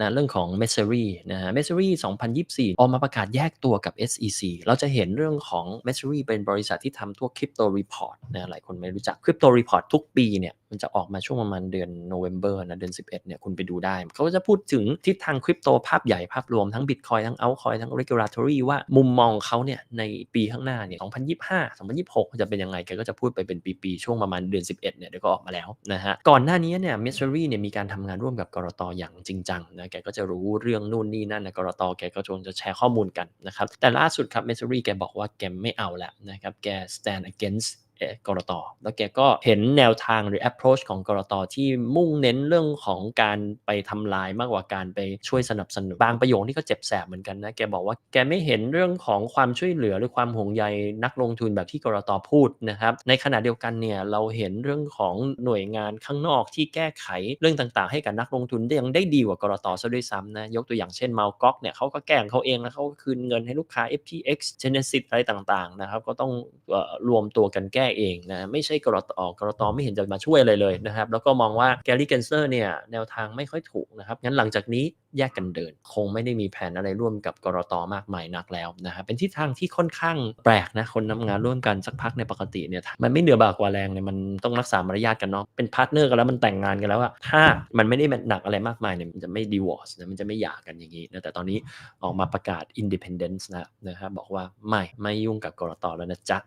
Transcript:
นะเรื่องของ m e s s e r y นะฮะ m e s s e r y 2024 ออกมาประกาศแยกตัวกับ SEC เราจะเห็นเรื่องของ m e s s e r y เป็นบริษัทที่ทำพวก Crypto Report นะหลายคนไม่รู้จัก Crypto Report ทุกปีเนี่ย มันจะออกมาช่วงประมาณเดือน November นะเดือน 11เนี่ยคุณไปดูได้ เขาก็จะพูดถึงทิศทางคริปโตภาพใหญ่ภาพรวมทั้ง Bitcoin ทั้ง Altcoin ทั้ง Regulatory ว่ามุมมองเขาเนี่ยในปีข้างหน้าเนี่ย2025 2026 จะเป็นยังไงแกก็จะพูดไปเป็นปีๆช่วงประมาณเดือน 11เนี่ยเดี๋ยวก็ออกมาแล้วนะฮะก่อนหน้านี้เนี่ย m e s s e r y เนี่ยมีการทำงานร่วมกับกรตอย่างจริงจังนะแกก็จะรู้เรื่องนู่นนี่นั่นนะกรตแกก็จงจะแชร์ข้อมูลกันนะครับแต่ล่าสุดครับ m e s s e r y แกบอกว่าแกไม่เอาแล้วนะครับแก stand against กรตแล้วแกก็เห็นแนวทางหรือ approach ของกรตที่มุ่งเน้นเรื่องของการไปทำลายมากกว่าการไปช่วยสนับสนุนบางประโยคนี่ก็เจ็บแสบเหมือนกันนะแกบอกว่าแกไม่เห็นเรื่องของความช่วยเหลือหรือความห่วงใยนักลงทุนแบบที่กรตพูดนะครับ ในขณะเดียวกันเนี่ยเราเห็นเรื่องของหน่วยงานข้างนอกที่แก้ไขเรื่องต่างๆ ให้กับนักลงทุนได้ยังได้ดีกว่ากรตซะด้วยซ้ำนะยกตัวอย่างเช่น m a l g o k เนี่ยเขาก็แก้งเขาเองแล้วเขาก็คืนเงินให้ลูกค้า FTX Genesis อะไรต่างๆนะครับก็ต้องรวมตัวกันแก้เองนะไม่ใช่กรตอกรตไม่เห็นจะมาช่วยอะไรเลยนะครับแล้วก็มองว่าแกรี่เกนเซอร์เนี่ยแนวทางไม่ค่อยถูกนะครับงั้นหลังจากนี้แยกกันเดิน คงไม่ได้มีแผนอะไรร่วมกับกรตมากมายนักแล้วนะครับเป็นทิศทางที่ค่อนข้างแปลกนะคนทำงานร่วมกันสักพักในปกติเนี่ยมันไม่เหนือบากกว่าแรงเลยมันต้องรักษามารยาทกันเนาะเป็นพาร์ทเนอร์กันแล้วมันแต่งงานกันแล้วอะถ้ามันไม่ได้หนักอะไรมากมายเนี่ยมันจะไม่ดีวอร์สนะมันจะไม่หย่ากันอย่างนี้นะแต่ตอนนี้ออกมาประกาศ independence นะนะครับบอกว่าไม่ไม่ยุ่งกับกรตแล้วนะจ๊ะ